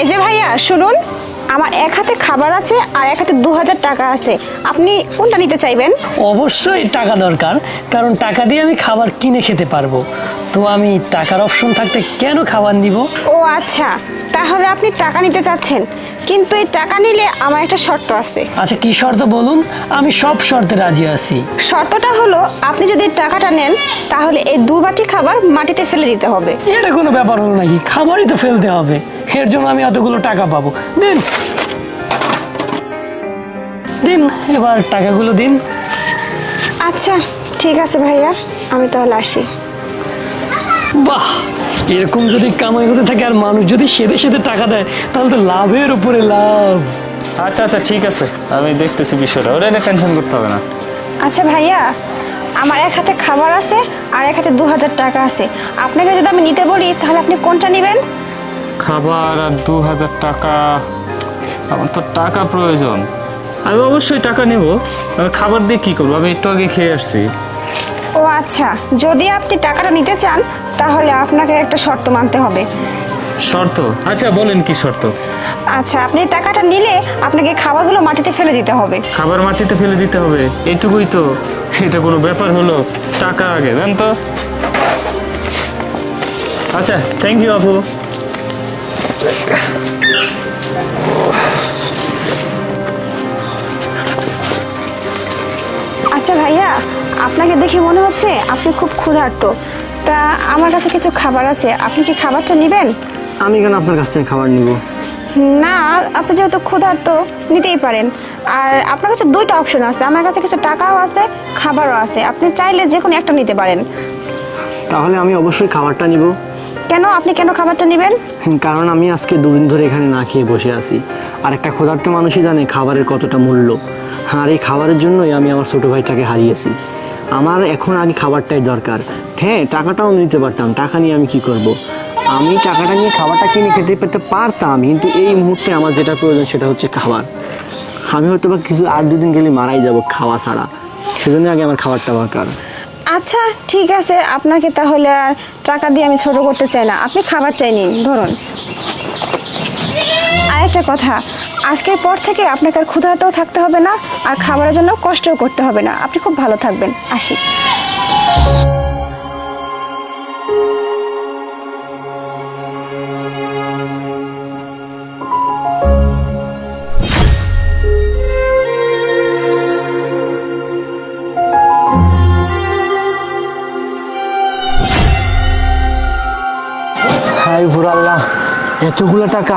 এই যে ভাইয়া শুনুন আমার এক হাতে খাবার আছে আর এক হাতে দু হাজার টাকা আছে। আপনি কোনটা নিতে চাইবেন? অবশ্যই টাকা দরকার কারণ টাকা দিয়ে আমি খাবার কিনে খেতে পারব। তো আমি টাকার অপশন থাকতে কেন খাবার নিব? ও আচ্ছা তাহলে আপনি টাকা নিতে চাচ্ছেন কিন্তু এই টাকা নিলে আমার একটা শর্ত আছে। আচ্ছা কি শর্ত বলুন? আমি সব শর্তে রাজি আছি। শর্তটা হলো আপনি যদি টাকাটা নেন তাহলে এই দু বাটি খাবার মাটিতে ফেলে দিতে হবে। এটা কোনো ব্যাপার হলো নাকি? খাবারই তো ফেলতে হবে। এর জন্য আমি অতগুলো টাকা পাবো। দিন। দিন এবার টাকাগুলো দিন। আচ্ছা ঠিক আছে ভাইয়া আমি তাহলে আসি। বাহ! এরকম যদি কামাই হতে থাকে আর মানুষ যদি সেদে সেদে টাকা দেয় তাহলে তো লাভের উপরে লাভ। আচ্ছা আচ্ছা ঠিক আছে। আমি দেখতেছি বিষয়টা। ওটা নিয়ে টেনশন করতে হবে না। আচ্ছা ভাইয়া আমার এক হাতে খাবার আছে আর এক হাতে দু হাজার টাকা আছে। আপনাকে যদি আমি নিতে বলি তাহলে আপনি কোনটা নেবেন? খাবার আর দু হাজার টাকা। আমার তো টাকা প্রয়োজন। আমি অবশ্যই টাকা নেব। আমি খাবার দিয়ে কি করব? আমি একটু আগে খেয়ে আসছি। ও আচ্ছা যদি আপনি টাকাটা নিতে চান তাহলে আপনাকে একটা শর্ত মানতে হবে। শর্ত? আচ্ছা বলেন কি শর্ত? আচ্ছা আপনি টাকাটা নিলে আপনাকে খাবারগুলো মাটিতে ফেলে দিতে হবে। খাবার মাটিতে ফেলে দিতে হবে? এইটুকুই তো। এটা কোনো ব্যাপার হলো? টাকা আগে জান তো আচ্ছা থ্যাংক ইউ আপু। আচ্ছা ভাইয়া আপনাকে দেখে মনে হচ্ছে আপনি খুব ক্ষুধার্ত। তা আমার কাছে কিছু খাবার আছে আপনি কি খাবারটা নেবেন? আমি কেন আপনার কাছ থেকে খাবার নিব? না আপনি যেহেতু ক্ষুধার্ত নিতেই পারেন। আর আপনার কাছে দুইটা অপশন আছে আমার কাছে কিছু টাকাও আছে খাবারও আছে। আপনি চাইলে যে কোনো একটা নিতে পারেন। তাহলে আমি অবশ্যই খাবারটা নিব। কেন? আপনি কেন খাবারটা নেবেন? কারণ আমি আজকে দুদিন ধরে এখানে না খেয়ে বসে আছি। আর একটা ক্ষুধার্ত মানুষই জানে খাবারের কতটা মূল্য। আর এই খাবারের জন্যই আমি আমার ছোট ভাইটাকে হারিয়েছি। আমার এখন আগে খাবারটাই দরকার। হ্যাঁ টাকাটাও নিতে পারতাম। টাকা নিয়ে আমি কি করব। আমি টাকাটা নিয়ে খাবারটা কিনে খেতে পেতে পারতাম, কিন্তু এই মুহূর্তে আমার যেটা প্রয়োজন সেটা হচ্ছে খাবার। আমি হয়তো বা কিছু আর দুদিন গেলে মারাই যাব খাওয়া ছাড়া। সেজন্য আগে আমার খাবারটা দরকার। আচ্ছা ঠিক আছে, আপনাকে তাহলে আর টাকা দিয়ে আমি ছোট করতে চাই না। আপনি খাবার চাই নিন, ধরুন। আর একটা কথা, আজকের পর থেকে আপনাকে আর ক্ষুধাতেও থাকতে হবে না, আর খাবারের জন্য কষ্টও করতে হবে না। আপনি খুব ভালো থাকবেন। আসি। হাই ভোর আল্লাহ এতগুলো টাকা